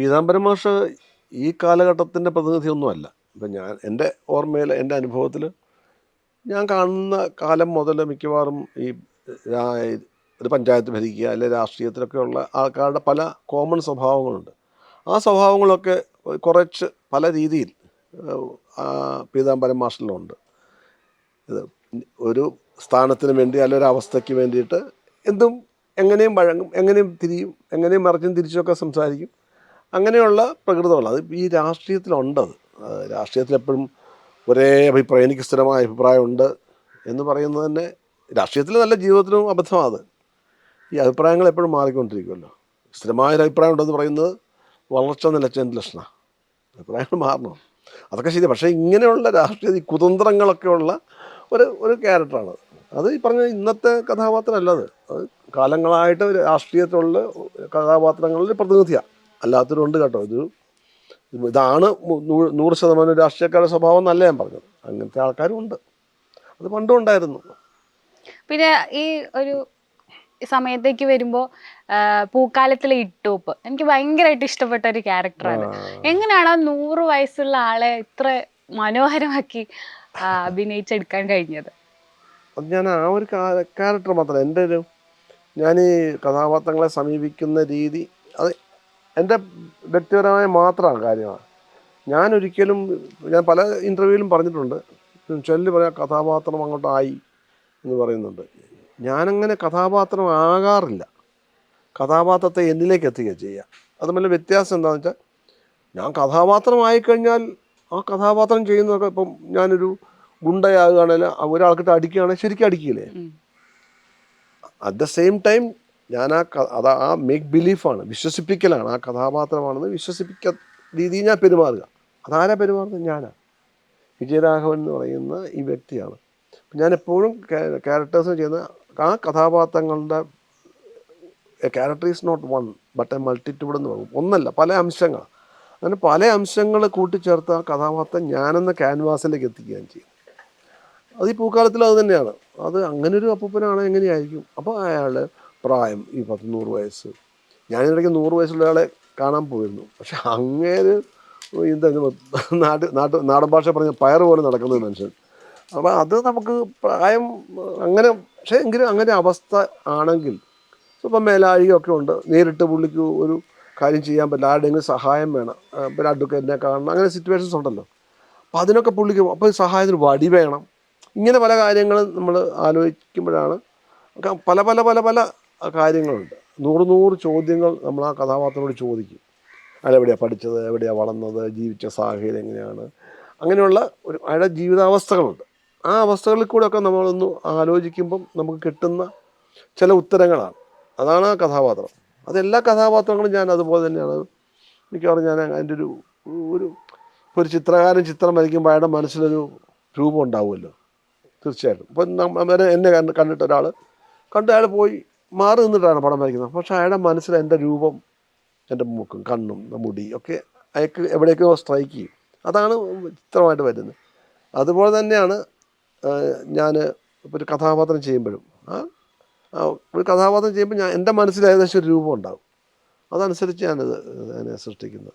പീതാംബരം മാഷ് ഈ കാലഘട്ടത്തിന്റെ പ്രതിനിധിയൊന്നുമല്ല. ഇപ്പം ഞാൻ എന്റെ ഓർമ്മയിൽ എന്റെ അനുഭവത്തിൽ ഞാൻ കാണുന്ന കാലം മുതൽ മിക്കവാറും ഈ ഒരു പഞ്ചായത്ത് ഭരിക്കുക അല്ലെ രാഷ്ട്രീയത്തിലൊക്കെയുള്ള ആൾക്കാരുടെ പല കോമൺ സ്വഭാവങ്ങളുണ്ട്. ആ സ്വഭാവങ്ങളൊക്കെ കുറച്ച് പല രീതിയിൽ പീതാംബരം മാഷിലുണ്ട്. ഇത് ഒരു സ്ഥാനത്തിന് വേണ്ടി അല്ലെ ഒരു അവസ്ഥയ്ക്ക് വേണ്ടിയിട്ട് എന്തും എങ്ങനെയും വഴങ്ങും എങ്ങനെയും തിരിയും എങ്ങനെയും മറിച്ചും തിരിച്ചുമൊക്കെ സംസാരിക്കും. അങ്ങനെയുള്ള പ്രകൃതമുള്ള അത് ഈ രാഷ്ട്രീയത്തിലുണ്ടത്. രാഷ്ട്രീയത്തിൽ എപ്പോഴും ഒരേ അഭിപ്രായം എനിക്ക് സ്ഥിരമായ അഭിപ്രായമുണ്ട് എന്ന് പറയുന്നത് തന്നെ രാഷ്ട്രീയത്തിൽ നല്ല ജീവിതത്തിലും അബദ്ധമാണ് അത്. ഈ അഭിപ്രായങ്ങൾ എപ്പോഴും മാറിക്കൊണ്ടിരിക്കുമല്ലോ സ്ഥിരമായൊരു അഭിപ്രായം ഉണ്ടെന്ന് പറയുന്നത് വളർച്ച നിലച്ചതിന്റെ ലക്ഷണമാണ് അഭിപ്രായങ്ങൾ മാറണം. അതൊക്കെ ശരി പക്ഷേ ഇങ്ങനെയുള്ള രാഷ്ട്രീയ ഈ കുതന്ത്രങ്ങളൊക്കെ ഉള്ള ഒരു ഒരു ക്യാരക്ടറാണ് അത് ഈ പറഞ്ഞ ഇന്നത്തെ കഥാപാത്രമല്ല അത്. കാലങ്ങളായിട്ട് രാഷ്ട്രീയത്തിലുള്ള കഥാപാത്രങ്ങളിൽ പ്രതിനിധിയാണ് അല്ലാത്തവരുണ്ട് കേട്ടോ. ഇത് ഇതാണ് നൂറ് ശതമാനം രാഷ്ട്രീയക്കാരുടെ സ്വഭാവം എന്നല്ല ഞാൻ പറഞ്ഞത്. അങ്ങനത്തെ ആൾക്കാരും ഉണ്ട്. അത് പണ്ടും ഉണ്ടായിരുന്നു. പിന്നെ ഈ ഒരു സമയത്തേക്ക് വരുമ്പോ പൂക്കാലത്തിലെ ഇട്ടൂപ്പ്. എനിക്ക് ഭയങ്കരമായിട്ട് ഇഷ്ടപ്പെട്ട ഒരു ക്യാരക്ടറാണ് എങ്ങനെയാണ് ആ നൂറ് വയസ്സുള്ള ആളെ ഇത്ര മനോഹരമാക്കി അഭിനയിച്ചെടുക്കാൻ കഴിഞ്ഞത്? അത് ഞാൻ ആ ഒരു ക്യാരക്ടർ മാത്രമല്ല. എന്റെ ഒരു ഞാൻ ഈ കഥാപാത്രങ്ങളെ സമീപിക്കുന്ന രീതി എന്റെ വ്യക്തിപരമായ മാത്രമാണ് കാര്യമാണ്. ഞാൻ ഒരിക്കലും ഞാൻ പല ഇന്റർവ്യൂവിലും പറഞ്ഞിട്ടുണ്ട്. ചൊല്ല് പറയാം കഥാപാത്രം അങ്ങോട്ടായി എന്ന് പറയുന്നുണ്ട്. ഞാനങ്ങനെ കഥാപാത്രം ആകാറില്ല. കഥാപാത്രത്തെ എന്നിലേക്ക് എത്തുക ചെയ്യുക അത് തമ്മിൽ വ്യത്യാസം എന്താണെന്ന് വെച്ചാൽ ഞാൻ കഥാപാത്രമായി കഴിഞ്ഞാൽ ആ കഥാപാത്രം ചെയ്യുന്നതൊക്കെ ഇപ്പം ഞാനൊരു ഗുണ്ടയാകുകയാണെങ്കിൽ ഒരാൾക്കിട്ട് അടിക്കുകയാണെങ്കിൽ ശരിക്കും അടിക്കില്ലേ. അറ്റ് ദ സെയിം ടൈം ഞാൻ ആ അത് ആ മേക്ക് ബിലീഫാണ് വിശ്വസിപ്പിക്കലാണ്. ആ കഥാപാത്രമാണെന്ന് വിശ്വസിപ്പിക്ക രീതിയിൽ ഞാൻ പെരുമാറുക. അതാരാ പെരുമാറുന്നത്? ഞാനാണ് വിജയരാഘവൻ എന്ന് പറയുന്ന ഈ വ്യക്തിയാണ്. ഞാൻ എപ്പോഴും ക്യാരക്ടേഴ്സ് ചെയ്യുന്ന ആ കഥാപാത്രങ്ങളുടെ character is not one but a multitude എന്ന് പറയും. ഒന്നല്ല പല അംശങ്ങൾ അങ്ങനെ പല അംശങ്ങൾ കൂട്ടിച്ചേർത്ത് ആ കഥാപാത്രം ഞാനെന്ന ക്യാൻവാസിലേക്ക് എത്തിക്കുകയും ചെയ്യും അത് ഈ പൂക്കാലത്തിൽ അത് തന്നെയാണ്. അത് അങ്ങനെ ഒരു അപ്പൂപ്പനാണ് എങ്ങനെയായിരിക്കും? അപ്പോൾ അയാളുടെ പ്രായം ഈ പത്ത് നൂറ് വയസ്സ്. ഞാനിടയ്ക്ക് നൂറ് വയസ്സുള്ള ആളെ കാണാൻ പോയിരുന്നു. പക്ഷെ അങ്ങേര് എന്താ നാട്ട് നാട്ട് നാടൻ ഭാഷ പറഞ്ഞ പയർ പോലെ നടക്കുന്ന ഒരു മനുഷ്യൻ. അപ്പോൾ അത് നമുക്ക് പ്രായം അങ്ങനെ പക്ഷേ എങ്കിലും അങ്ങനെ അവസ്ഥ ആണെങ്കിൽ ഇപ്പം മേലാഴികയൊക്കെ ഉണ്ട്. നേരിട്ട് പുള്ളിക്ക് ഒരു കാര്യം ചെയ്യാൻ പറ്റില്ല. ആരുടെയെങ്കിലും സഹായം വേണം. പിന്നെ അഡ്വക്കേറ്റിനെ കാണണം. അങ്ങനെ സിറ്റുവേഷൻസ് ഉണ്ടല്ലോ. അപ്പോൾ അതിനൊക്കെ പുള്ളിക്ക് അപ്പോൾ സഹായത്തിന് വടി വേണം. ഇങ്ങനെ പല കാര്യങ്ങളും നമ്മൾ ആലോചിക്കുമ്പോഴാണ്. പല പല പല പല കാര്യങ്ങളുണ്ട്. നൂറ് നൂറ് ചോദ്യങ്ങൾ നമ്മൾ ആ കഥാപാത്രത്തോട് ചോദിക്കും. അയാൾ എവിടെയാണ് പഠിച്ചത് എവിടെയാണ് വളർന്നത് ജീവിച്ച സാഹചര്യം എങ്ങനെയാണ്? അങ്ങനെയുള്ള ഒരു അയാളുടെ ജീവിതാവസ്ഥകളുണ്ട്. ആ അവസ്ഥകളിൽ കൂടെയൊക്കെ നമ്മളൊന്ന് ആലോചിക്കുമ്പം നമുക്ക് കിട്ടുന്ന ചില ഉത്തരങ്ങളാണ്. അതാണ് ആ കഥാപാത്രം. അതെല്ലാ കഥാപാത്രങ്ങളും ഞാൻ അതുപോലെ തന്നെയാണ്. മിക്കവാറും ഞാൻ അതിന്റെ ഒരു ഒരു ഒരു ചിത്രകാരൻ ചിത്രം വരയ്ക്കുമ്പോൾ അയാളുടെ മനസ്സിലൊരു രൂപം ഉണ്ടാവുമല്ലോ. തീർച്ചയായിട്ടും. ഇപ്പം നമ്മൾ എന്നെ കണ്ട് കണ്ടിട്ട് ഒരാൾ കണ്ട് അയാൾ പോയി മാറി നിന്നിട്ടാണ് പടം വരയ്ക്കുന്നത്. പക്ഷെ അയാളുടെ മനസ്സിൽ എന്റെ രൂപം എന്റെ മൂക്കും കണ്ണും മുടി ഒക്കെ അയാൾക്ക് എവിടേക്കോ സ്ട്രൈക്ക് ചെയ്യും. അതാണ് ചിത്രമായിട്ട് വരുന്നത്. അതുപോലെ തന്നെയാണ് ഞാൻ ഒരു കഥാപാത്രം ചെയ്യുമ്പോഴും ആ ഒരു കഥാപാത്രം ചെയ്യുമ്പോൾ ഞാൻ എന്റെ മനസ്സിൽ ഏകദേശം ഒരു രൂപം ഉണ്ടാകും അതനുസരിച്ച് ഞാനത് അതിനെ സൃഷ്ടിക്കുന്നത്.